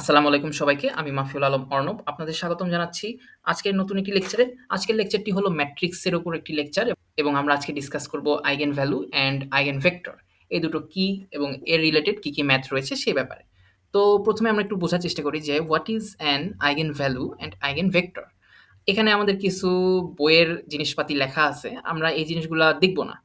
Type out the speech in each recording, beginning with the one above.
আসসালামু আলাইকুম সবাইকে। আমি মাফিউল আলম অর্ণব। আপনাদের স্বাগতম জানাচ্ছি আজকের নতুন একটি লেকচারে। আজকের লেকচারটি হলো ম্যাট্রিক্সের উপর একটি লেকচার এবং আমরা আজকে ডিসকাস করব eigen value and eigen vector. এই দুটো কি এবং এর রিলেটেড কি, কি ম্যাথ রয়েছে সেই ব্যাপারে। তো প্রথমে আমরা একটু বোঝার চেষ্টা করি যে what is an eigen value and eigen vector. এখানে আমাদের কিছু বইয়ের জিনিসপাতি লেখা আছে। আমরা এই জিনিসগুলা দেখব না।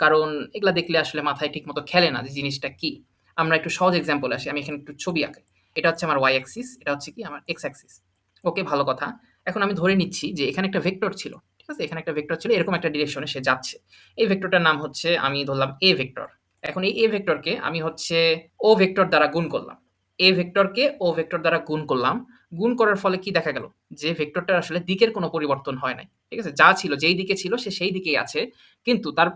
কারণ এগুলা দেখলে আসলে মাথায় ঠিকমতো খেলে না যে জিনিসটা কি। আমরা একটু সহজ এক্সাম্পল আসি। আমি এখানে একটু ছবি আঁকাই। এটা হচ্ছে আমার ওয়াই অ্যাক্সিস, এটা হচ্ছে কি আমার এক্স অ্যাক্সিস। ওকে ভালো কথা। এখন আমি ধরে নিচ্ছি যে এখানে একটা ভেক্টর ছিল। ঠিক আছে? এখানে একটা ভেক্টর ছিল এরকম একটা ডিরেকশনে সে যাচ্ছে। এই ভেক্টরটার নাম হচ্ছে আমি ধরলাম এ ভেক্টর। এখন এই এ ভেক্টরকে আমি হচ্ছে ও ভেক্টর দ্বারা গুণ করলাম। এ ভেক্টরকে ও ভেক্টর দ্বারা গুণ করলাম। গুণ করার ফলে কি দেখা গেল? যে ভেক্টরটার আসলে দিকের কোনো পরিবর্তন হয় নাই। ঠিক আছে? যা ছিল যেই দিকে ছিল সে সেই দিকেই আছে। কিন্তু তার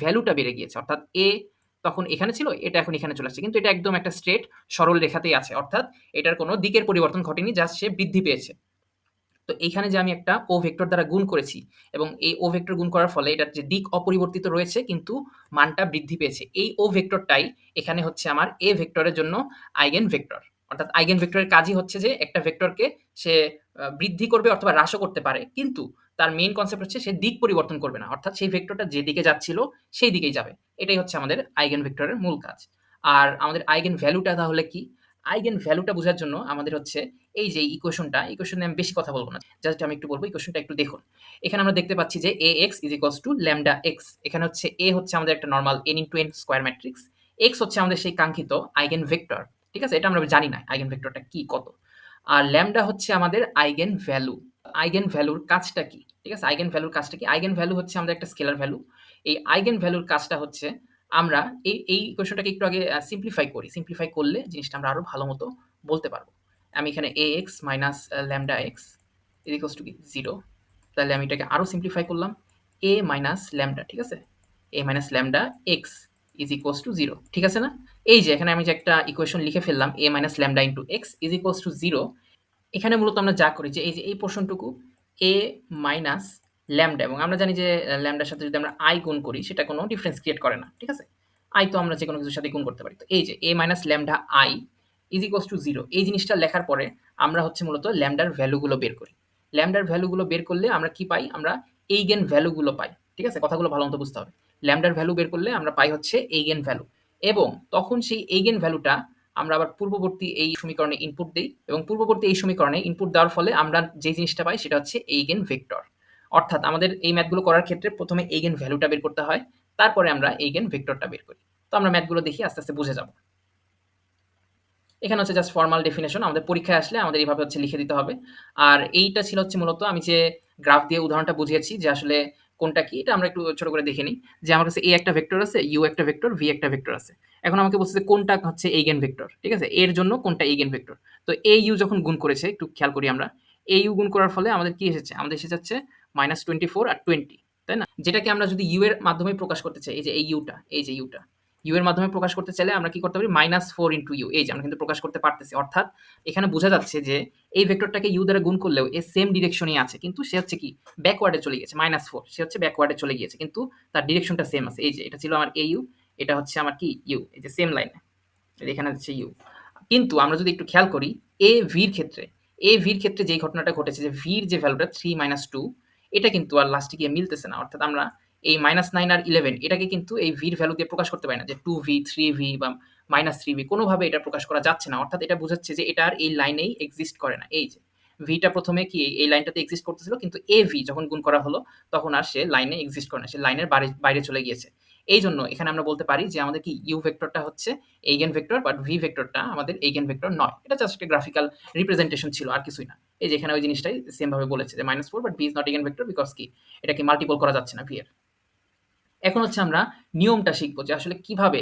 ভ্যালুটা বেড়ে গিয়েছে। অর্থাৎ এ তখন এখানে ছিল, এটা এখন এখানে চলে আসছে। কিন্তু এটা একদম একটা স্ট্রেট সরল রেখাতেই আছে। অর্থাৎ এটার কোনো দিকের পরিবর্তন ঘটেনি, জাস্ট সে বৃদ্ধি পেয়েছে। তো এইখানে যে আমি একটা ও ভেক্টর দ্বারা গুণ করেছি এবং এই ও ভেক্টর গুণ করার ফলে এটার যে দিক অপরিবর্তিত রয়েছে কিন্তু মানটা বৃদ্ধি পেয়েছে। এই ও ভেক্টরটাই এখানে হচ্ছে আমার এ ভেক্টরের জন্য আইগেন ভেক্টর। অর্থাৎ আইগেন ভেক্টরের কাজই হচ্ছে যে একটা ভেক্টরকে সে বৃদ্ধি করবে অথবা হ্রাসও করতে পারে। কিন্তু তার মেইন কনসেপ্ট হচ্ছে সে দিক পরিবর্তন করবে না। অর্থাৎ সেই ভেক্টরটা যেদিকে যাচ্ছিল সেই দিকেই যাবে। এটাই হচ্ছে আমাদের আইগেন ভেক্টরের মূল কাজ। আর আমাদের আইগেন ভ্যালুটা তাহলে কি? আইগেন ভ্যালুটা বোঝার জন্য আমাদের হচ্ছে এই যে ইকুয়েশনটা, ইকুয়েশন নিয়ে আমি বেশি কথা বলব না। জাস্ট আমি একটু বলব ইকুয়েশনটা একটু দেখুন। এখানে আমরা দেখতে পাচ্ছি যে A x is equals to lambda x এখানে হচ্ছে এ হচ্ছে আমাদের একটা normal n into n square matrix. X হচ্ছে আমাদের সেই কাঙ্ক্ষিত আইগেন ভেক্টর। ঠিক আছে? এটা আমরা জানি না আইগেন ভেক্টরটা কি কত। আর ল্যামডা হচ্ছে আমাদের আইগেন ভ্যালু। আইগেন ভ্যালুর কাজটা কি? ঠিক আছে? আইগেন ভ্যালুর কাজটা কি? আইগেন ভ্যালু হচ্ছে আমাদের একটা স্কেলার ভ্যালু। এই আইগেন ভ্যালুর কাজটা হচ্ছে আমরা এই, এই কোয়েশনটাকে একটু আগে সিম্পলিফাই করি। সিম্পলিফাই করলে জিনিসটা আমরা আরও ভালো মতো বলতে পারব আমি এখানে A x minus lambda x is equals to কি 0 তাহলে আমি এটাকে আরও সিম্পলিফাই করলাম। এ মাইনাস ল্যামডা ঠিক আছে? A minus lambda x is equals to zero ঠিক আছে না? এই যে এখানে আমি যে একটা ইকুয়েশন লিখে ফেললাম A minus lambda into x is equals to 0 এখানে মূলত আমরা যা করি যে এই যে এই পোরশনটুকু এ মাইনাস ল্যামডা এবং আমরা জানি যে ল্যামডার সাথে যদি আমরা আই গুণ করি, সেটা কোনো ডিফারেন্স ক্রিয়েট করে না। ঠিক আছে? আই তো আমরা যেকোনো কিছুর সাথে গুণ করতে পারি। তো এই যে A minus lambda I is equals to zero এই জিনিসটা লেখার পরে আমরা হচ্ছে মূলত ল্যামডার ভ্যালুগুলো বের করি। ল্যামডার ভ্যালুগুলো বের করলে আমরা কি পাই? আমরা এই গেন ভ্যালুগুলো পাই। ঠিক আছে? কথাগুলো ভালো মতো বুঝতে হবে। ল্যামডার ভ্যালু বের করলে আমরা পাই হচ্ছে এই গেন ভ্যালু এবং তখন সেই এইগেন ভ্যালুটা আমরা আবার পূর্ববর্তী এই সমীকরণে ইনপুট দিই এবং পূর্ববর্তী এই সমীকরণে ইনপুট দেওয়ার ফলে আমরা যে জিনিসটা পাই সেটা হচ্ছে এইগেন ভেক্টর। অর্থাৎ আমাদের এই ম্যাথগুলো করার ক্ষেত্রে প্রথমে এইগেন ভ্যালুটা বের করতে হয়। তারপরে আমরা এইগেন ভেক্টরটা বের করি। তো আমরা ম্যাথগুলো দেখি আস্তে, আস্তে বুঝে যাব। এখানে হচ্ছে জাস্ট ফর্মাল ডেফিনেশন আমাদের পরীক্ষায় আসলে আমাদের এইভাবে হচ্ছে লিখে দিতে হবে। আর এইটা ছিল হচ্ছে মূলত আমি যে গ্রাফ দিয়ে উদাহরণটা বুঝিয়েছি যে আসলে কোনটা কি এটা আমরা একটু ছোট করে দেখে নিই। যে আমার কাছে এ একটা ভেক্টর আছে, ইউ একটা ভেক্টর, ভি একটা ভেক্টর আছে। এখন আমাকে বলছে কোনটা হচ্ছে এইগেন ভেক্টর। ঠিক আছে? এর জন্য কোনটা এইগেন ভেক্টর। তো এ ইউ যখন গুণ করেছে একটু খেয়াল করি আমরা। এ ইউ গুণ করার ফলে আমাদের কি এসেছে? আমাদের এসে যাচ্ছে -24 আর 20 তাই না? যেটাকে আমরা যদি ইউ এর মাধ্যমে প্রকাশ করতে চাই এই যে এই ইউটা এই যে u টা। u এর মাধ্যমে প্রকাশ করতে চাইলে আমরা কি করতে পারি? -4 ইনটু u, এই যে আমরা কিন্তু প্রকাশ করতে পারতেছি। অর্থাৎ এখানে বোঝা যাচ্ছে যে এই ভেক্টরটাকে ইউ দ্বারা গুণ করলেও এ সেম ডিরেকশনই আছে। কিন্তু সে হচ্ছে কি ব্যাকওয়ার্ডে চলে গেছে মাইনাস ফোর সে হচ্ছে ব্যাকওয়ার্ডে চলে গিয়েছে। কিন্তু তার ডিরেকশনটা সেম আছে। এই যে এটা ছিল আমার এ ইউ এটা হচ্ছে আমার কি ইউ এই যে সেম লাইনে। এখানে হচ্ছে ইউ কিন্তু আমরা যদি একটু খেয়াল করি এ এর ক্ষেত্রে এ ভির ক্ষেত্রে যেই ঘটনাটা ঘটেছে, যে এর যে ভ্যালুটা 3 2 এটা কিন্তু আর লাস্টে গিয়ে মিলতেছে না। অর্থাৎ আমরা এই মাইনাস নাইন আর 11 এটাকে কিন্তু এই এর ভ্যালু দিয়ে প্রকাশ করতে পারি না। যে 2v, 3v বা -3v কোনোভাবে এটা প্রকাশ করা যাচ্ছে না। অর্থাৎ এটা বোঝাচ্ছে যে এটা আর এই লাইনেই এক্সিস্ট করে না। এই যে ভিটা প্রথমে কি এই লাইনটাতে এক্সিস্ট করতেছিল কিন্তু av যখন গুণ করা হলো তখন আর সে লাইনে এক্সিস্ট করে না। সে লাইনের বাইরে চলে গিয়েছে। এই জন্য এখানে আমরা বলতে পারি যে আমাদের কি u ভেক্টরটা হচ্ছে এইগেন ভেক্টর বাট v ভেক্টরটা আমাদের এইগেন ভেক্টর নয়। এটা জাস্ট একটা গ্রাফিক্যাল রিপ্রেজেন্টেশন ছিল আর কিছুই না। এই যে এখানে ওই জিনিসটাই সেম ভাবে বলেছে যে minus four but v is not eigen vector because কি এটাকে মাল্টিপল করা যাচ্ছে না ভি এর। এখন হচ্ছে আমরা নিয়মটা শিখব যে আসলে কীভাবে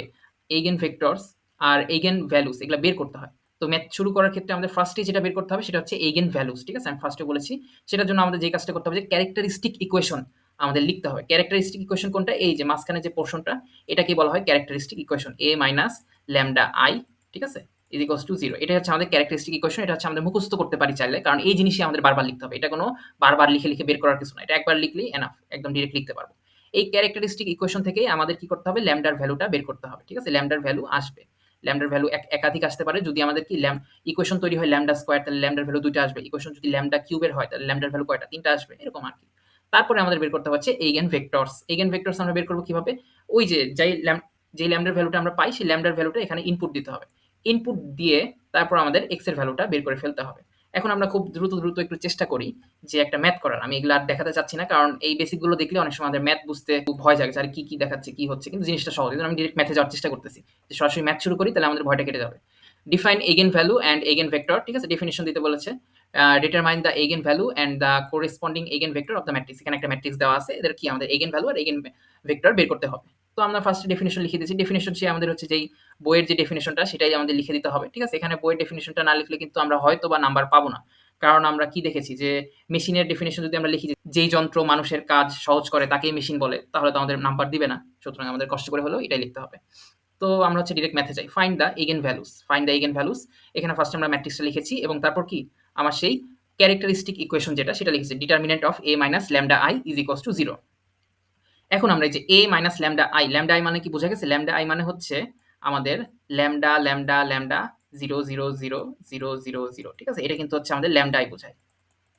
এইগেন ভেক্টরস আর এইগেন ভ্যালুস এগুলা বের করতে হয়। তো ম্যাথ শুরু করার ক্ষেত্রে আমাদের ফার্স্ট যেটা বের করতে হবে সেটা হচ্ছে এইগেন ভ্যালুস। ঠিক আছে? আমি ফার্স্ট বলেছি। সেটার জন্য আমাদের যে কাজটা করতে হবে যে ক্যারেক্টারিস্টিক ইকুয়েশন আমাদের লিখতে হবে। ক্যারেক্টারিস্টিক ইকুয়েশন কোনটা? এই যে মাঝখানে যে পোরশনটা এটাকে বলা হয় characteristic equation A minus lambda I ঠিক আছে? ইজ ইকুয়ালস টু জিরো এটা হচ্ছে আমাদের ক্যারেক্টারিস্টিক ইকুয়েশন এটা হচ্ছে আমাদের মুখস্থ করতে পারি চাইলে। কারণ এই জিনিসই আমাদের বারবার লিখতে হবে। এটা কোনো বারবার লিখে, লিখে বের করার কিছু না। এটা একবার লিখলেই এনাফ। একদম ডিরেক্ট লিখতে পারব। এই ক্যারেক্টারিস্টিক ইকুয়েশন থেকে আমাদের কি করতে হবে? ল্যামডার ভ্যালুটা বের করতে হবে। ঠিক আছে? ল্যামডার ভ্যালু আসবে। ল্যামডার ভ্যালু এক একাধিক আসতে পারে যদি আমাদের কি ল্যাম ইকুয়েশন তৈরি হয় ল্যামডা স্কোয়ার তাহলে ল্যামডার ভ্যালু দুইটা আসবে ইকুয়েশন যদি ল্যামডা কিউবের হয়, তাহলে ল্যামডার ভ্যালু কয়টা তিনটা আসবে, এরকম আর কি তারপরে আমাদের বের করতে হচ্ছে এইগেন ভেক্টরস এইগেন ভেক্টরস আমরা বের করব কীভাবে ওই যে, যাই ল্যাম যে ল্যামডার ভ্যালুটা আমরা পাই, সেই ল্যামডার ভ্যালুটা এখানে ইনপুট দিতে হবে ইনপুট দিয়ে তারপর আমাদের এক্সের ভ্যালুটা বের করে ফেলতে হবে এখন আমরা খুব দ্রুত দ্রুত একটু চেষ্টা করি যে একটা ম্যাথ করার। আমি এগুলো আর দেখাতে চাচ্ছি না, কারণ এই বেসিকগুলো দেখলে অনেক সময় আমাদের ম্যাথ বুঝতে খুব ভয় জাগে আর কি কি দেখাচ্ছে, কি হচ্ছে, কিন্তু জিনিসটা সহজ। আমি ডিরেক্ট ম্যাথে যাওয়ার চেষ্টা করতেছি যে, সরাসরি ম্যাথ শুরু করি, তাহলে আমাদের ভয়টা কেটে যাবে। Define eigen value and eigen vector ঠিক আছে? ডেফিনেশন দিতে বলেছে। Determine the eigen value and the corresponding eigen vector of the matrix এখানে একটা ম্যাট্রিক্স দেওয়া আছে, এদের কি? আমাদের এগেন ভ্যালু আর এগেন ভেক্টর বের করতে হবে। তো আমরা ফার্স্ট ডেফিনেশন লিখে দিয়েছি। ডেফিনেশন সে আমাদের হচ্ছে যেই বইয়ের যে ডেফিনেশনটা সেটাই আমাদের লিখে দিতে হবে, ঠিক আছে? এখানে বইয়ের ডেফিনেশনটা না লিখলে কিন্তু আমরা হয়তো বা নাম্বার পাবো না। কারণ আমরা কি দেখেছি যে মেশিনের ডেফিনেশন যদি আমরা লিখি যেই যন্ত্র মানুষের কাজ সহজ করে তাকেই মেশিন বলে, তাহলে তো আমাদের নাম্বার দিবে না। সুতরাং আমাদের কষ্ট করে হলেও এটাই লিখতে হবে। তো আমরা হচ্ছে ডিরেক্ট ম্যাথে যাই। Find the eigen values find the eigen values এখানে ফার্স্ট আমরা ম্যাট্রিক্সটা লিখেছি এবং তারপর কি? আমার সেই ক্যারেক্টারিস্টিক ইকুয়েশন যেটা, সেটা লিখেছি। Determinant of A minus lambda I is equals to zero এখন আমরা এই যে A minus lambda I lambda I মানে কি বোঝা গেছে? ল্যামডা আই মানে হচ্ছে আমাদের lambda lambda lambda zero zero zero zero zero zero ঠিক আছে? এটা কিন্তু হচ্ছে আমাদের ল্যামডা আই বোঝায়।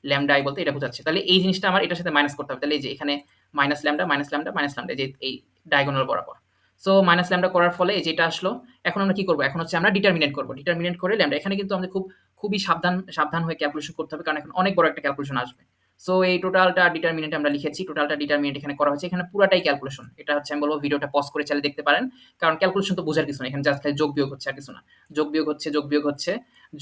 ল্যামডা আই বলতে এটা বোঝাচ্ছে। তাহলে এই জিনিসটা আমার এটার সাথে মাইনাস করতে হবে। তাহলে এই যে এখানে minus lambda minus lambda minus lambda যে এই ডায়াগোনাল বরাবর। সো মাইনাস ল্যামডা করার ফলে এই যেটা আসলো, এখন আমরা কি করব? এখন হচ্ছে আমরা ডিটারমিনেন্ট করব। ডিটারমিনেন্ট করে ল্যামডা এখানে কিন্তু আমাদের খুব, খুবই সাবধান সাবধান হয়ে ক্যালকুলেশন করতে হবে। কারণ এখন অনেক বড় একটা ক্যালকুলেশন আসবে। সো এই টোটালটা ডিটারমিনেন্ট আমরা লিখেছি টোটালটা ডিটারমিনেন্ট এখানে করা হয়েছে। এখানে পুরাটাই ক্যালকুলেশন এটা হচ্ছে আমি বলব ভিডিওটা পজ করে চালিয়ে দেখতে পারেন। কারণ ক্যালকুলেশন তো বোঝার কিছু না, এখানে জাস্ট খালি যোগ বিয়োগ হচ্ছে আর কিছু না। যোগ বিয়োগ হচ্ছে, যোগ বিয়োগ হচ্ছে,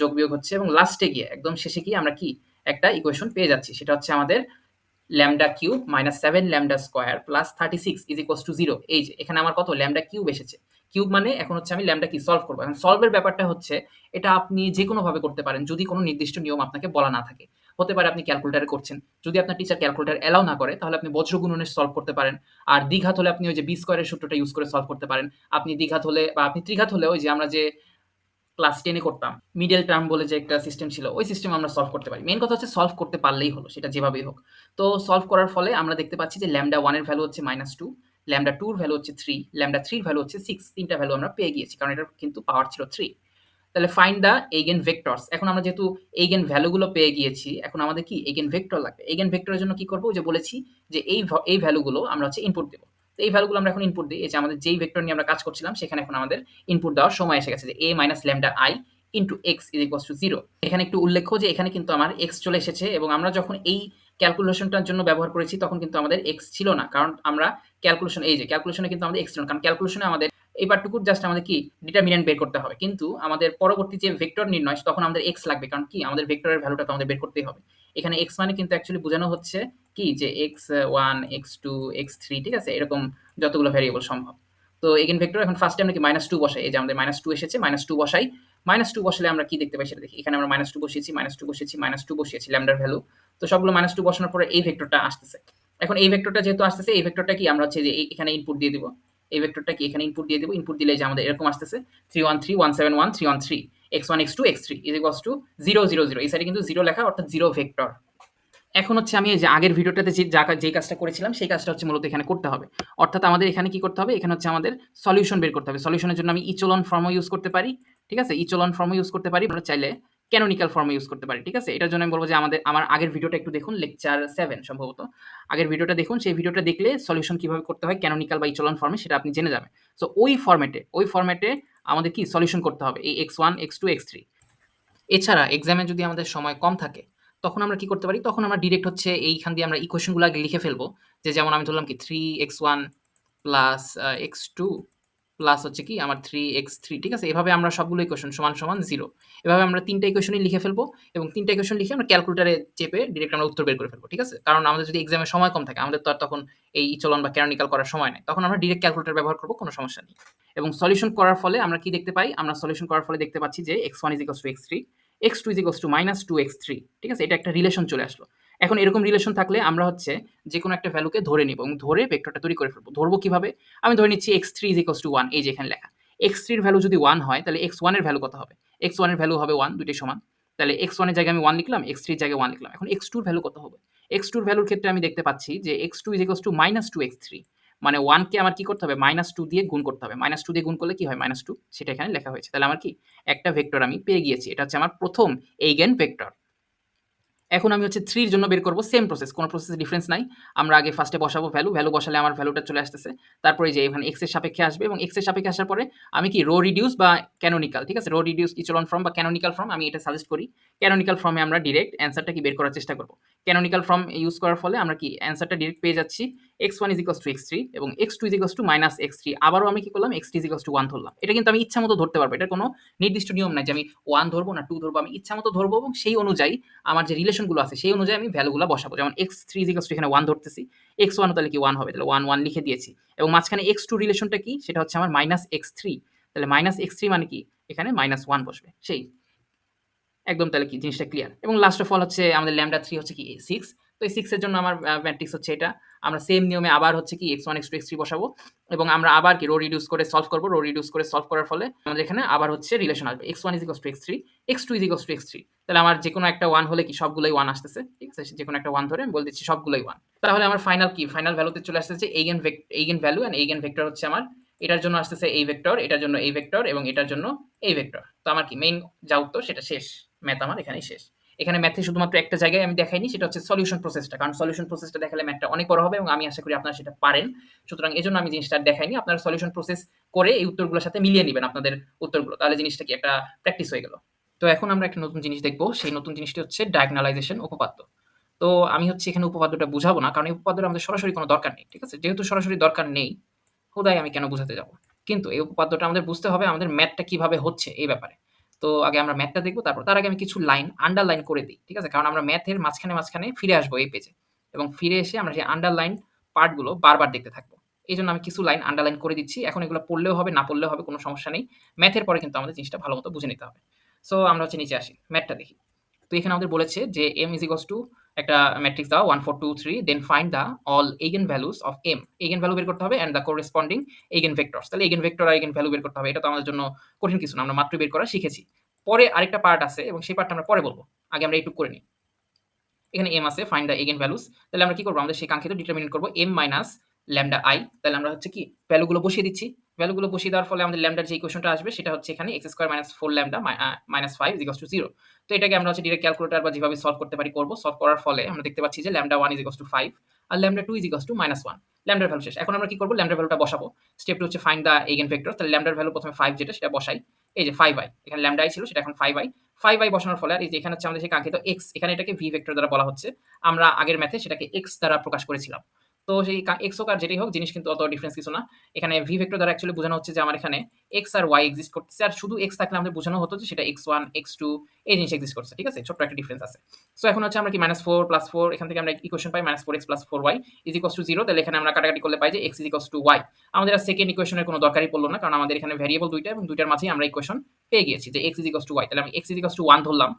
যোগ বিয়োগ হচ্ছে এবং লাস্টে গিয়ে, একদম শেষে গিয়ে আমরা কি? একটা ইকুয়েশন পেয়ে যাচ্ছি। সেটা হচ্ছে আমাদের lambda cube minus seven lambda square plus thirty six is equals to zero এই যে, এখানে আমার কত? ল্যামডা কিউব এসেছে। কিউব মানে এখন হচ্ছে আমি ল্যামডা কি সলভ করব। এখন সলভের ব্যাপারটা হচ্ছে, এটা আপনি যে কোনোভাবে করতে পারেন, যদি কোনো নির্দিষ্ট নিয়ম আপনাকে বলা না থাকে। হতে পারে আপনি ক্যালকুলেটারে করছেন। যদি আপনার টিচার ক্যালকুলেটার অ্যালাউ না করে, তাহলে আপনি বজ্রগুণনের সলভ করতে পারেন। আর দ্বিঘাত হলে আপনি ওই যে বি স্কোয়ারের সূত্রটা ইউজ করে সলভ করতে পারেন। আপনি দ্বিঘাত হলে বা আপনি ত্রিঘাত হলে ওই যে আমরা যে ক্লাস টেনে করতাম মিডল টার্ম বলে যে একটা সিস্টেম ছিল, ওই সিস্টেম আমরা সলভ করতে পারি। মেন কথা হচ্ছে সলভ করতে পারলেই হলো, সেটা যেভাবেই হোক। তো সলভ করার ফলে আমরা দেখতে পাচ্ছি যে ল্যামডা ওয়ানের ভ্যালু হচ্ছে মাইনাস টু ল্যামডা টুর ভ্যালু হচ্ছে থ্রি ল্যামডা থ্রির ভ্যালু হচ্ছে সিক্স তিনটা ভ্যালু আমরা পেয়ে গিয়েছি, কারণ এটার কিন্তু পাওয়ার ছিল থ্রি তাহলে ফাইন্ড দ্য এইগেন ভেক্টরস এখন আমরা যেহেতু এইগেন ভ্যালুগুলো পেয়ে গিয়েছি, এখন আমাদের কি এইগেন ভেক্টর লাগবে? এইগেন ভেক্টরের জন্য কি করব? যে বলেছি যে এই এই ভ্যালুগুলো আমরা হচ্ছে ইনপুট দেবো। তো এই ভ্যালুগুলো আমরা এখন ইনপুট দিই। এই যে আমাদের যেই ভেক্টর নিয়ে আমরা কাজ করছিলাম, সেখানে এখন আমাদের ইনপুট দেওয়ার সময় এসে গেছে যে A minus lambda I into x is equals to zero এখানে একটু উল্লেখ্য যে এখানে কিন্তু আমার এক্স চলে এসেছে এবং আমরা যখন এই ক্যালকুলেশনটার জন্য ব্যবহার করেছি, তখন কিন্তু আমাদের এক্স ছিল না। কারণ আমরা ক্যালকুলেশন এই যে ক্যালকুলেশনে কিন্তু আমাদের এক্স ছিল না। কারণ ক্যালকুলেশনে আমাদের এই পার্টটুকুর জাস্ট আমাদের কি ডিটারমিনেন্ট বের করতে হবে। কিন্তু আমাদের পরবর্তী যে ভেক্টর নির্ণয়, তখন আমাদের এক্স লাগবে। কারণ কি? আমাদের ভেক্টরের ভ্যালুটা তো আমাদের বের করতেই হবে। এখানে এক্স মানে কিন্তু অ্যাকচুয়ালি বোঝানো হচ্ছে কি? যে x one x two x three ঠিক আছে? এরকম যতগুলো ভ্যারিয়েবল সম্ভব। তো এগেন ভেক্টর এখন ফার্স্টে আমরা কি মাইনাস টু বসাই? এই যে আমাদের মাইনাস টু এসেছে মাইনাস টু বসাই। মাইনাস টু বসালে আমরা কি দেখতে পাই সেটা দেখি। এখানে আমরা মাইনাস টু বসিয়েছি মাইনাস টু বসিয়েছি মাইনাস টু বসিয়েছি ল্যামডার ভ্যালু তো সবগুলো মাইনাস টু বসানোর পরে এই ভেক্টরটা আসতেছে। এখন এই ভেক্টরটা যেহেতু আসতেছে, এই ভেক্টরটা কি? আমরা হচ্ছে যে এখানে ইনপুট দিয়ে দিব। এই ভেক্টরটা কি এখানে ইনপুট দিয়ে দেবো। ইনপুট দিলে যে আমাদের এরকম আসতেছে three one three one seven one three one three x one x two x three is equals to zero zero zero এই সাইডে কিন্তু জিরো লেখা, অর্থাৎ জিরো ভেক্টর এখন হচ্ছে আমি যে আগের ভিডিওটাতে যে যা যে কাজটা করেছিলাম, সেই কাজটা হচ্ছে মূলত এখানে করতে হবে। অর্থাৎ আমাদের এখানে কি করতে হবে? এখানে হচ্ছে আমাদের সলিউশন বের করতে হবে। সলিউশনের জন্য আমি ইচোলন ফর্মও ইউজ করতে পারি, ঠিক আছে? ইচোলন ফর্মও ইউজ করতে পারি। আমরা চাইলে ক্যানোনিক্যাল ফর্মে ইউজ করতে পারি, ঠিক আছে? এটার জন্য আমি বলব যে আমাদের, আমার আগের ভিডিওটা একটু দেখুন লেকচার সেভেন সম্ভবত। আগের ভিডিওটা দেখুন, সেই ভিডিওটা দেখলে সলিউশন কীভাবে করতে হয় ক্যানোনিক্যাল বা ইচলন ফর্মে সেটা আপনি জেনে যাবেন। সো ওই ফর্মেটে ওই ফর্মেটে আমাদের কি সলিউশন করতে হবে? এই x one x two x three এছাড়া এক্সামে যদি আমাদের সময় কম থাকে, তখন আমরা কি করতে পারি? তখন আমরা ডিরেক্ট হচ্ছে এইখান দিয়ে আমরা ইকুয়েশনগুলো আগে লিখে ফেলব। যে যেমন আমি ধরলাম কি three x one plus x two plus হচ্ছে কি আমার থ্রি এক্স থ্রি ঠিক আছে? এভাবে আমরা সবগুলো ইকুয়েশন সমান সমান জিরো এভাবে আমরা তিনটা ইকুয়েশনই লিখে ফেলব এবং তিনটা ইকুয়েশন লিখে আমরা ক্যালকুলেটারে চেপে ডিরেক্ট আমরা উত্তর বের করে ফেলব, ঠিক আছে? কারণ আমাদের যদি এক্সামের সময় কম থাকে, আমাদের তো আর তখন এই চলন বা ক্যারনিক্যাল করার সময় নেই। তখন আমরা ডিরেক্ট ক্যালকুলেটার ব্যবহার করব, কোনো সমস্যা নেই। এবং সলিউশন করার ফলে আমরা কি দেখতে পাই? আমরা সলিউশন করার ফলে দেখতে পাচ্ছি যে x one is equals to x three x two is equals to minus two x three ঠিক আছে? এটা একটা রিলেশন চলে আসলো। এখন এরকম রিলেশন থাকলে আমরা হচ্ছে যে কোনো একটা ভ্যালুকে ধরে নিব এবং ধরে ভেক্টরটা তৈরি করে ফেলব ধরবো কীভাবে আমি ধরে নিচ্ছি x three is to one এই যে এখানে লেখা এক্স থ্রির ভ্যালু যদি ওয়ান হয়, তাহলে এক্স ওয়ানের ভ্যালু কত হবে এক্স ওয়ানের ভ্যালু হবে ওয়ান দুইটাই সমান তাহলে এক্স ওয়ানের জায়গায় আমি ওয়ান লিখলাম এক্স থ্রির জায়গায় ওয়ান লিখলাম এখন এক্স টুর ভ্যালু কত হবে এক্স টুর ভ্যালুর ক্ষেত্রে আমি দেখতে পাচ্ছি যে x two is equals to minus two x three মানে ওয়ানকে আমার কি করতে হবে? মাইনাস টু দিয়ে গুণ করতে হবে। মাইনাস টু দিয়ে গুণ করলে কি হয়? মাইনাস টু সেটা এখানে লেখা হয়েছে। তাহলে আমার কি? একটা ভেক্টর আমি পেয়ে গিয়েছি। এটা হচ্ছে আমার ১ম এইগেন ভেক্টর। এখন আমি হচ্ছে থ্রির জন্য বের করব সেম প্রসেস। কোনো প্রসেসে ডিফারেন্স নাই। আমরা আগে ফার্স্টে বসাবো ভ্যালু। ভ্যালু বসালে আমার ভ্যালুটা চলে আসতেছে। তারপরে যে এখানে এক্সের সাপেক্ষে আসবে এবং এক্সের সাপেক্ষে আসার পরে আমি কি রো রিডিউস বা ক্যানোনিক্যাল ঠিক আছে? রো রিডিউস ইচলন ফর্ম বা ক্যানোনিক্যাল ফর্ম আমি এটা সাজেস্ট করি। ক্যানোনিক্যাল ফর্মে আমরা ডিরেক্ট অ্যান্সারটা কি বের করার চেষ্টা করব ক্যানোনিক্যাল ফর্ম ইউজ করার ফলে আমরা কি অ্যান্সারটা ডিরেক্ট পেয়ে যাচ্ছি x1 x3 এবং x2 -x3 আবারও আমি কি করলাম x3 1 ধরলাম। এটা কিন্তু আমি ইচ্ছা মতো ধরতে পারব। এটা কোনো নির্দিষ্ট নিয়ম নাই যে আমি 1 ধরবো না 2 ধরবো। আমি ইচ্ছা মতো ধরবো এবং সেই অনুযায়ী আমার যে রিলেশনগুলো আছে সেই অনুযায়ী আমি ভ্যালুগুলা বসাবো। যেমন এক্স থ্রি x3 এখানে 1 ধরতেছি। x1 ও তাহলে কি 1 হবে। তাহলে 1, 1 লিখে দিয়েছি। এবং মাঝখানে x2 রিলেশনটা কি? সেটা হচ্ছে আমার -x3 তাহলে -x3 মানে কি? এখানে -1 বসবে। সেই একদম তাহলে কি জিনিসটা ক্লিয়ার। এবং লাস্ট অফ অল হচ্ছে আমাদের ল্যামডা থ্রি হচ্ছে কি 6 তো এই 6 এর জন্য আমার ম্যাট্রিক্স হচ্ছে এটা। আমরা সেম নিয়মে আবার হচ্ছে কি x1, x2, x3 বসাবো এবং আমরা আবার কি রো রিডিউস করে সলভ করব রো রিডিউস করে সলভ করার ফলে আমাদের এখানে আবার হচ্ছে রিলেশন আসবে। x1 x3, x2 x3 তাহলে আমার যেকোনো একটা ওয়ান হলে কি সবগুলোই ওয়ান আসতেছে। ঠিক আছে? যেকোনো একটা ওয়ান ধরে বলে দিচ্ছি সবগুলোই ওয়ান তাহলে আমার ফাইনাল কি? ফাইনাল ভ্যালুতে চলে আসতেছে eigen eigen value and eigen vector হচ্ছে আমার এটার জন্য আসতেছে এই ভেক্টর, এটার জন্য এই ভেক্টর এবং এটার জন্য এই ভেক্টর। তো আমার কি মেইন যা উত্তর সেটা শেষ। ম্যাথ আমার এখানেই শেষ। এখানে ম্যাথে শুধুমাত্র একটা জায়গায় আমি দেখাইনি সেটা হচ্ছে সলিউশন প্রসেসটা। কারণ সলিউশন প্রসেসটা দেখালে ম্যাথটা অনেক বড় হবে এবং আমি আশা করি আপনারা সেটা পারেন। সুতরাং এজন্য আমি জিনিসটা দেখাইনি। আপনারা সলিউশন প্রসেস করে এই উত্তরগুলোর সাথে মিলিয়ে নিবেন আপনাদের উত্তরগুলো। তাহলে জিনিসটা কি একটা প্র্যাকটিস হয়ে গেল। তো এখন আমরা একটা নতুন জিনিস দেখব সেই নতুন জিনিসটি হচ্ছে ডায়াগনালাইজেশন উপপাদ্য। তো আমি হচ্ছে এখানে উপপাদ্যটা বুঝাবো না। কারণ এই উপপাদ্যটা আমাদের সরাসরি কোনো দরকার নেই। ঠিক আছে? যেহেতু সরাসরি দরকার নেই, হুদাই আমি কেন বুঝাতে যাব? কিন্তু এই উপপাদ্যটা আমাদের বুঝতে হবে আমাদের ম্যাথটা কীভাবে হচ্ছে এই ব্যাপারে। তো আগে আমরা ম্যাথটা দেখব তারপর তার আগে আমি কিছু লাইন আন্ডারলাইন করে দিই। ঠিক আছে? কারণ আমরা ম্যাথের মাঝখানে, মাঝখানে ফিরে আসব এই পেজে। এবং ফিরে এসে আমরা সেই আন্ডারলাইন পার্টগুলো বারবার দেখতে থাকব। এই জন্য আমি কিছু লাইন আন্ডারলাইন করে দিচ্ছি। এখন এগুলো পড়লেও হবে, না পড়লেও হবে কোনো সমস্যা নেই। ম্যাথের পরে কিন্তু আমাদের জিনিসটা ভালো মতো বুঝে নিতে হবে। সো আমরা হচ্ছে নিচে আসি। ম্যাথটা দেখি। তো এখানে আমাদের বলেছে যে m একটা ম্যাট্রিক্স দাও 1 4 2 3 then find the all eigen values of M eigen value বের করতে হবে and the corresponding eigen vectors তাহলে এইগেন ভেক্টর আর এইগেন ভ্যালু বের করতে হবে, এটা তো আমাদের জন্য কঠিন কিছু না, আমরা মাত্র বের করা শিখেছি। পরে আরেকটা পার্ট আছে এবং সেই পার্টটা আমরা পরে বলব। আগে আমরা এইটুকু করে নিই। এখানে এম আছে ফাইন্ড দ্য এগেন ভ্যালুস তাহলে আমরা কি করব? আমরা সেই কাঙ্ক্ষিত ডিটারমিনেন্ট করব m মাইনাস ল্যামডা আই তাহলে আমরা হচ্ছে কি? ভ্যালুগুলো বসিয়ে দিচ্ছি। ভ্যালুগুলো বসিয়ে দেওয়ার ফলে আমাদের ল্যামডার যে ইকুয়েশনটা আসবে, সেটা হচ্ছে এখানে x square minus 4 lambda minus 5 equals to 0 তো এটাকে আমরা হচ্ছে ডিরেক্ট ক্যালকুলেটর বা যেভাবে সলভ করতে পারি করব। সলভ করার ফলে আমরা দেখতে পাচ্ছি যে ল্যামডা 1 ইকুয়ালস টু 5 আর ল্যামডা 2 ইকুয়ালস টু মাইনাস 1 ল্যামডার ভ্যালু শেষ। এখন আমরা কি করব? ল্যামডার ভ্যালুটা বসাবো। স্টেপ টু হচ্ছে ফাইন দা এইগেন ভেক্টর তাহলে ল্যামডার ভ্যালু প্রথমে ফাইভ যেটা, সেটা বসাই। এই যে 5i এখানে ল্যামডা i ছিল, সেটা এখন 5i 5i বসানোর ফলে আর এই যে এখানে হচ্ছে আমাদের সেই কাঙ্ক্ষিত x, এখানে এটাকে ভি ভেক্টর দ্বারা বলা হচ্ছে। আমরা আগের ম্যাথে সেটাকে x দ্বারা প্রকাশ করেছিলাম। তো সেই এক্স হোক আর যেটাই হোক, জিনিস কিন্তু অত ডিফারেন্স কিছু না। এখানে ভি ভেক্টর দ্বারা অ্যাকচুয়ালি বোঝানো হচ্ছে যে আমার এখানে এক্স আর ওয়াই এক্সিস্ট করতেছে, আর শুধু এক্স থাকলে আমাদের বোঝানো হতো যে সেটা এক্স ওয়ান এক্স টু এই জিনিস এক্সিস্ট করছে, ঠিক আছে? ছোট্ট একটা ডিফারেন্স আছে। সো এখন হচ্ছে আমরা কি মাইনাস ফোর প্লাস ফোর এখান থেকে আমরা equation pi minus four x plus four y is equals to zero তাহলে এখানে আমরা কাটাকাটি করলে পাই যে x is equals to y আমাদের আর সেকেন্ড ইকুয়েশনের কোনো দরকারই পড়ল না, কারণ আমাদের এখানে ভ্যারিয়েবল দুইটা এবং দুইটার মাঝেই আমরা ইকুয়েশন পেয়ে গিয়েছি যে x is equals to y তাহলে আমি x is equals to one ধরলাম।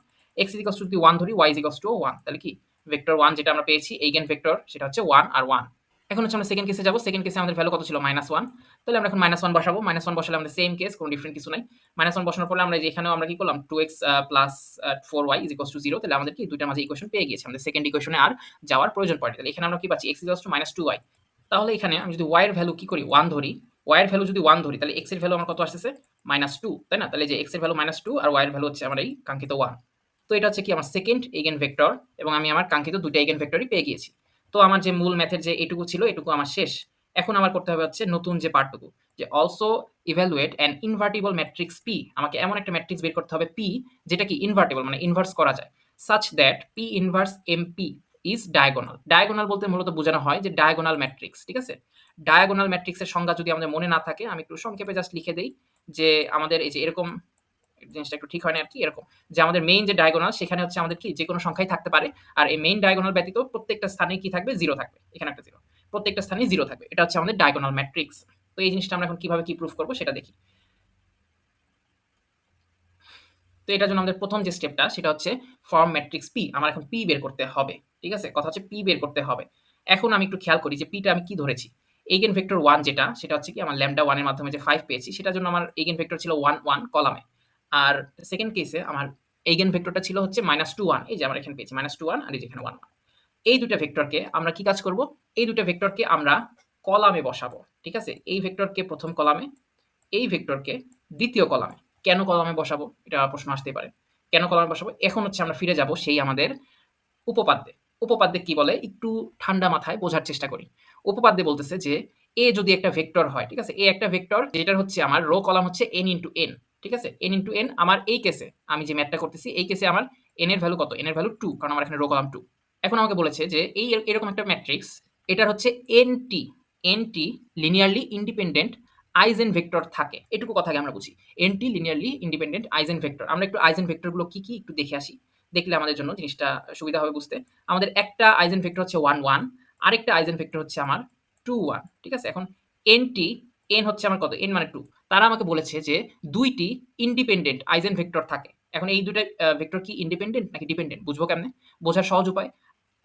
X is equals to one ধরি y is equals to one তাহলে কি? ভেক্টর ওয়ান যেটা আমরা পেয়েছি এইগেন ভেক্টর সেটা হচ্ছে ওয়ান আর ওয়ান এখন হচ্ছে আমরা সেকেন্ড কেসে যাব সেকেন্ড কেসে আমাদের ভ্যালু কত ছিল? মাইনাস ওয়ান তাহলে আমরা এখন মাইনাস ওয়ান বসাবো। মাইনাস ওয়ান বসালে আমাদের সেম কেস কোনো ডিফারেন্ট কিছু নাই। মাইনাস ওয়ান বসানোর পরে আমরা এখানেও আমরা কি করলাম? Two x plus four y is equals to zero তাহলে আমাদের কি দুইটার মাঝে ইকুয়েশন পেয়ে গিয়েছে। আমাদের সেকেন্ড ইকুয়েশনে আর যাওয়ার প্রয়োজন পড়ে তাহলে এখানে আমরা কি পাচ্ছি? X is to minus two y তাহলে এখানে আমি যদি ওয়াইয়ের ভ্যালু কি করি? ওয়ান ধরি। ওয়াইয়ের ভ্যালু যদি ওয়ান ধরি, তাহলে এক্সের ভ্যালু আমার কত আসতেছে? মাইনাস টু তাই না? তাহলে যে এক্সের ভ্যালু মাইনাস টু আর ওয়াইয়ের ভ্যালু হচ্ছে আমার এই কাঙ্ক্ষিত ওয়ান তো এটা হচ্ছে কি আমার সেকেন্ড এগেন ভেক্টর এবং আমি আমার কাঙ্ক্ষিত দুইটা এগেন ভেক্টরই পেয়ে গিয়েছি। তো আমার যে মূল ম্যাথের যে এটুকু ছিল, এটুকু আমার শেষ। এখন আমার করতে হবে হচ্ছে নতুন যে পার্টটুকু যে also evaluate an invertible matrix P আমাকে এমন একটা ম্যাট্রিক্স বের করতে হবে পি যেটা কি ইনভার্টিবল মানে ইনভার্স করা যায়। Such that P inverse M P is diagonal diagonal বলতে মূলত বোঝানো হয় যে ডায়াগোনাল ম্যাট্রিক্স ঠিক আছে? ডায়াগোনাল ম্যাট্রিক্সের সংজ্ঞা যদি আমাদের মনে না থাকে, আমি একটু সংক্ষেপে জাস্ট লিখে দেই যে আমাদের এই যে এরকম জিনিসটা একটু ঠিক হয় না আর কি, এরকম। যে আমাদের মেইন যে ডায়াগোনাল সেখানে হচ্ছে আমাদের কি যে কোনো সংখ্যাই থাকতে পারে। আর এই মেইন ডায়াগোনাল ব্যতীত প্রত্যেকটা স্থানে কি থাকবে? জিরো থাকবে। এখানে একটা জিরো প্রত্যেকটা স্থানে জিরো থাকবে। এটা হচ্ছে আমাদের ডায়াগোনাল ম্যাট্রিক্স তো এই জিনিসটা আমরা এখন কীভাবে কি প্রুফ করব সেটা দেখি। তো এটার জন্য আমাদের প্রথম যে স্টেপটা সেটা হচ্ছে ফর্ম ম্যাট্রিক্স পি আমার এখন পি বের করতে হবে। ঠিক আছে? কথা হচ্ছে পি বের করতে হবে। এখন আমি একটু খেয়াল করি যে পিটা আমি কি ধরেছি? এইগেন ভেক্টর ওয়ান যেটা, সেটা হচ্ছে কি, আমার ল্যামডা ওয়ানের মাধ্যমে যে ফাইভ পেয়েছি, সেটার জন্য আমার এইগেন ভেক্টর ছিল ওয়ান ওয়ান কলামে আর সেকেন্ড কেসে আমার এইগেন ভেক্টরটা ছিল হচ্ছে মাইনাস টু ওয়ান এই যে আমরা এখানে পেয়েছি মাইনাস টু ওয়ান আর এই যেখানে ওয়ান ওয়ান এই দুটা ভেক্টরকে আমরা কি কাজ করব? এই দুটা ভেক্টরকে আমরা কলামে বসাবো, ঠিক আছে? এই ভেক্টরকে প্রথম কলামে, এই ভেক্টরকে দ্বিতীয় কলামে। কেন কলামে বসাবো? এটা প্রশ্ন আসতেই পারে। কেন কলামে বসাবো? এখন হচ্ছে আমরা ফিরে যাব সেই আমাদের উপপাদ্যে। উপপাদ্যে কি বলে? একটু ঠান্ডা মাথায় বোঝার চেষ্টা করি। উপপাদ্যে বলতেছে যে, এ যদি একটা ভেক্টর হয়, ঠিক আছে? এ একটা ভেক্টর যেটার হচ্ছে আমার রো কলাম হচ্ছে এন ইন্টু এন ঠিক আছে? এন ইন্টু এন আমার এই কেসে আমি যে ম্যাথটা করতেছি, এই কেসে আমার এন এর ভ্যালু কত? এন এর ভ্যালু টু কারণ আমার এখানে রো কলাম টু এখন আমাকে বলেছে যে এই এরকম একটা ম্যাট্রিক্স এটার হচ্ছে এন টি এন টি লিনিয়ারলি ইন্ডিপেন্ডেন্ট আইজেন ভেক্টর থাকে। এটুকু কথাকে আমরা বুঝি। এন টি লিনিয়ারলি ইন্ডিপেন্ডেন্ট আইজেন ভেক্টর আমরা একটু আইজেন ভেক্টরগুলো কি কি একটু দেখে আসি। দেখলে আমাদের জন্য জিনিসটা সুবিধা হবে বুঝতে। আমাদের একটা আইজেন ভেক্টর হচ্ছে ওয়ান ওয়ান আরেকটা আইজেন ভেক্টর হচ্ছে আমার টু ওয়ান ঠিক আছে? এখন এন টি এন হচ্ছে আমার কত? এন মানে টু তারা আমাকে বলেছে যে দুইটি ইন্ডিপেন্ডেন্ট আইজেন ভেক্টর থাকে। এখন এই দুটা ভেক্টর কি ইন্ডিপেন্ডেন্ট নাকি ডিপেন্ডেন্ট বুঝব কেমনে? বোঝার সহজ উপায়।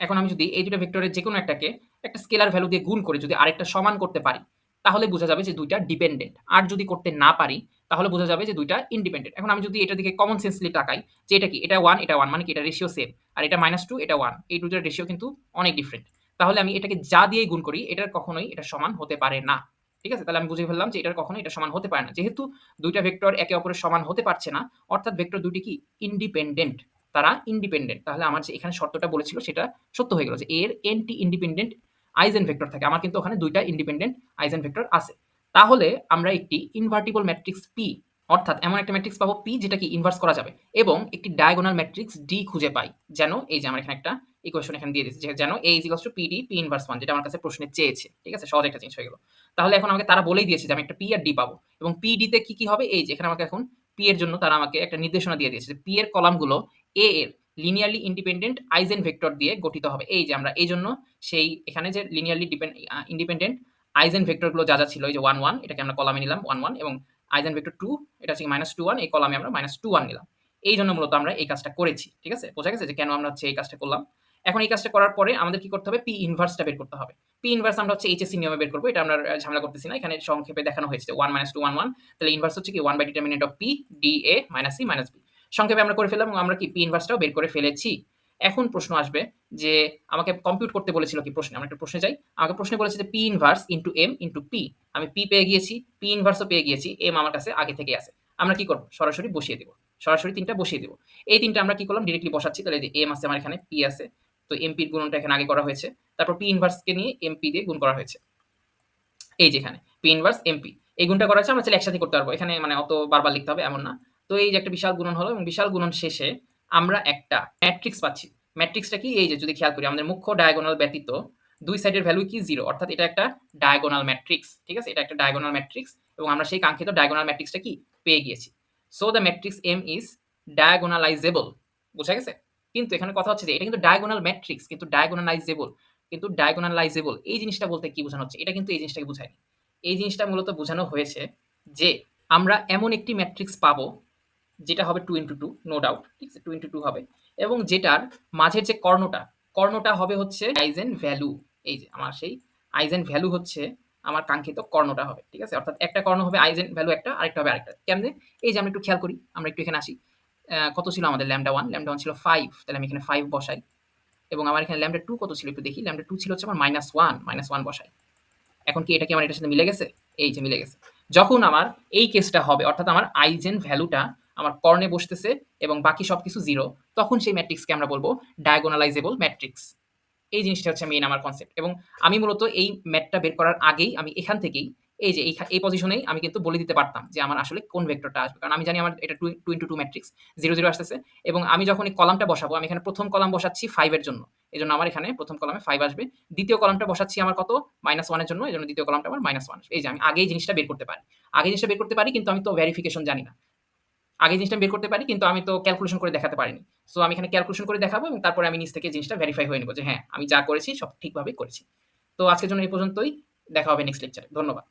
এখন আমি যদি এই দুটো ভেক্টরের যে কোনো একটাকে একটা স্কেলার ভ্যালু দিয়ে গুণ করে, যদি আরেকটা সমান করতে পারি, তাহলে বোঝা যাবে যে দুইটা ডিপেন্ডেন্ট আর যদি করতে না পারি, তাহলে বোঝা যাবে যে দুইটা ইন্ডিপেন্ডেন্ট এখন আমি যদি এটা দিকে কমন সেন্সলি তাকাই, যে এটা কি? এটা ওয়ান এটা ওয়ান মানে কি? এটা রেশিও সেম আর এটা মাইনাস টু এটা ওয়ান এই দুটার রেশিও কিন্তু অনেক ডিফারেন্ট তাহলে আমি এটাকে যা দিয়েই গুণ করি, এটার কখনোই এটা সমান হতে পারে না। ঠিক আছে? তাহলে আমি বুঝে ফেললাম যে এটার কখনো এটা সমান হতে পারে না। যেহেতু দুইটা ভেক্টর একে অপরের সমান হতে পারছে না, অর্থাৎ ভেক্টর দুটি কি? ইন্ডিপেন্ডেন্ট। তারা ইন্ডিপেন্ডেন্ট। তাহলে আমার যে এখানে শর্তটা বলেছিল সেটা সত্য হয়ে গেল যে এর এনটি ইন্ডিপেন্ডেন্ট আইজেন ভেক্টর থাকে। আমার কিন্তু ওখানে দুইটা ইন্ডিপেন্ডেন্ট আইজেন ভেক্টর আছে। তাহলে আমরা একটি ইনভার্টিবল ম্যাট্রিক্স পি অর্থাৎ এমন একটা ম্যাট্রিক্স পাবো পি যেটা কি ইনভার্স করা যাবে এবং একটি ডায়াগোনাল ম্যাট্রিক্স ডি খুঁজে পাই। যেন এই যে আমার এখানে একটা ইকুয়েশন এখানে দিয়ে দিচ্ছে যেন A is equals to PD P inverse one যেটা আমার কাছে প্রশ্নে চেয়েছে, ঠিক আছে? সহজ একটা জিনিস হয়ে গেল। তাহলে এখন আমাকে তারা বলেই দিয়েছে যে আমি একটা পি আর ডি পাবো, এবং পি ডিতে কি কি হবে? এই যে, এখানে আমাকে এখন পি এর জন্য তারা আমাকে একটা নির্দেশনা দিয়ে দিয়েছে যে পি এর কলামগুলো এ এর লিনিয়ারলি ইন্ডিপেন্ডেন্ট আইজেন ভেক্টর দিয়ে গঠিত হবে। এই যে আমরা, এই জন্য সেই, এখানে যে লিনিয়ারলি ডিপেন্ড ইন্ডিপেন্ডেন্ট আইজেন ভেক্টরগুলো যা যা ছিল, এই যে ওয়ান ওয়ান এটাকে আমরা কলামে নিলাম ওয়ান ওয়ান এবং আইজেন ভেক্টর টু এটা হচ্ছে মাইনাস টু ওয়ান এই কলামে আমরা মাইনাস টু ওয়ান নিলাম। এই জন্য মূলত আমরা এই কাজটা করেছি, ঠিক আছে? বোঝা গেছে যে কেন আমরা হচ্ছে এই কাজটা করলাম? এখন এই কাজটা করার পরে আমাদের কি করতে হবে? পি ইনভার্সটা বের করতে হবে। পি ইনভার্স আমরা হচ্ছে এইচএসসি নিয়মে বের করব, এটা আমরা ঝামেলা করতেছি না। এখানে সংক্ষেপে দেখানো হয়েছে। One minus two one one তাহলে ইনভার্স হচ্ছে কি? One by determinant of P D A minus C minus B সংক্ষেপে আমরা করে ফেললাম এবং আমরা কি পি ইনভার্সটাও বের করে ফেলেছি? এখন প্রশ্ন আসবে যে, আমাকে কম্পিউট করতে বলেছিল কি প্রশ্নে? আমরা একটা প্রশ্নে যাই। আমাকে প্রশ্নে বলেছে যে P inverse into M into P আমি পি পেয়ে গিয়েছি পি ইনভার্সও পেয়ে গিয়েছি এম আমার কাছে আগে থেকে আছে। আমরা কি করব? সরাসরি বসিয়ে দেবো। সরাসরি তিনটা বসিয়ে দেবো। এই তিনটা আমরা কি করলাম? ডিরেক্টলি বসাচ্ছি। তাহলে এম আছে, আমার এখানে পি আছে। তো এমপির গুণনটা এখানে আগে করা হয়েছে। তারপর পি ইনভার্সকে নিয়ে এমপি দিয়ে গুণ করা হয়েছে। এই যেখানে পি ইনভার্স এমপি এই গুণটা করা হচ্ছে আমরা চাইলে একসাথে করতে পারব। এখানে মানে অত বারবার লিখতে হবে, এমন না। তো এই যে একটা বিশাল গুণন হলো, এবং বিশাল গুণন শেষে আমরা একটা ম্যাট্রিক্স পাচ্ছি। ম্যাট্রিক্সটা কি? এই যে যদি খেয়াল করি, আমাদের মুখ্য ডায়াগোনাল ব্যতীত দুই সাইডের ভ্যালু কি? জিরো অর্থাৎ এটা একটা ডায়াগোনাল ম্যাট্রিক্স ঠিক আছে? এটা একটা ডায়াগোনাল ম্যাট্রিক্স এবং আমরা সেই কাঙ্ক্ষিত ডায়াগোনাল ম্যাট্রিক্সটা কি? পেয়ে গিয়েছি। So the matrix M is diagonalizable বোঝা গেছে? কিন্তু এখানে কথা হচ্ছে যে, এটা কিন্তু ডায়াগোনাল ম্যাট্রিক্স কিন্তু ডায়াগোনালাইজেবল কিন্তু ডায়াগোনালাইজেবল এই জিনিসটা বলতে কি বোঝানো হচ্ছে? এটা কিন্তু এই জিনিসটাকে বোঝায়নি। এই জিনিসটা মূলত বোঝানো হয়েছে যে, আমরা এমন একটি ম্যাট্রিক্স পাবো, যেটা হবে two into two no doubt ঠিক আছে? টু ইন্টু টু হবে। এবং যেটার মাঝের যে কর্ণটা কর্ণটা হবে হচ্ছে আইজেন ভ্যালু এই যে, আমার সেই আইজেন ভ্যালু হচ্ছে আমার কাঙ্ক্ষিত কর্ণটা হবে, ঠিক আছে? অর্থাৎ একটা কর্ণ হবে আইজেন ভ্যালু একটা, আরেকটা হবে আরেকটা। কেমনে? এই যে, আমরা একটু খেয়াল করি, আমরা একটু এখানে আসি। কত ছিল আমাদের ল্যামডা ওয়ান ল্যামডা ওয়ান ছিল ফাইভ তাহলে আমি এখানে ফাইভ বসাই। এবং আমার এখানে ল্যামডা টু কত ছিল একটু দেখি। ল্যামডা টু ছিল হচ্ছে আমার মাইনাস ওয়ান মাইনাস ওয়ান বসাই। এখন কি এটা কি আমার এটার সাথে মিলে গেছে? এই যে মিলে গেছে। যখন আমার এই কেসটা হবে, অর্থাৎ আমার আইজেন ভ্যালুটা আমার কর্ণে বসতেছে এবং বাকি সব কিছু জিরো তখন সেই ম্যাট্রিক্সকে আমরা বলব ডায়াগোনালাইজেবল ম্যাট্রিক্স এই জিনিসটা হচ্ছে মেইন আমার কনসেপ্ট এবং আমি মূলত এই ম্যাটটা বের করার আগেই আমি এখান থেকেই এই যে এই পজিশনেই আমি কিন্তু বলে দিতে পারতাম যে আমার আসলে কোন ভেক্টরটা আসবে। কারণ আমি জানি আমার এটা two into two matrix zero zero আসতেছে। এবং আমি যখন এই কলামটা বসাবো, আমি এখানে প্রথম কলাম বসাচ্ছি ফাইভের জন্য। এই জন্য আমার এখানে প্রথম কলামে ফাইভ আসবে। দ্বিতীয় কলামটা বসাচ্ছি আমার কত? মাইনাস ওয়ানের জন্য। এই জন্য দ্বিতীয় কলামটা আমার মাইনাস ওয়ান আসবে। এই যে আমি আগেই জিনিসটা বের করতে পারি। আগে জিনিসটা বের করতে পারি, কিন্তু আমি তো ভেরিফিকেশন জানি না। আগে জিনিসটা বের করতে পারি, কিন্তু আমি তো ক্যালকুলেশন করে দেখাতে পারিনি। সো আমি এখানে ক্যালকুলেশন করে দেখাবো এবং তারপরে আমি নিজ থেকে জিনিসটা ভেরিফাই হয়ে নেব যে হ্যাঁ আমি যা করেছি সব ঠিকভাবে করেছি। তো আজকের জন্য এই পর্যন্তই। দেখা হবে নেক্সট লেকচারে ধন্যবাদ।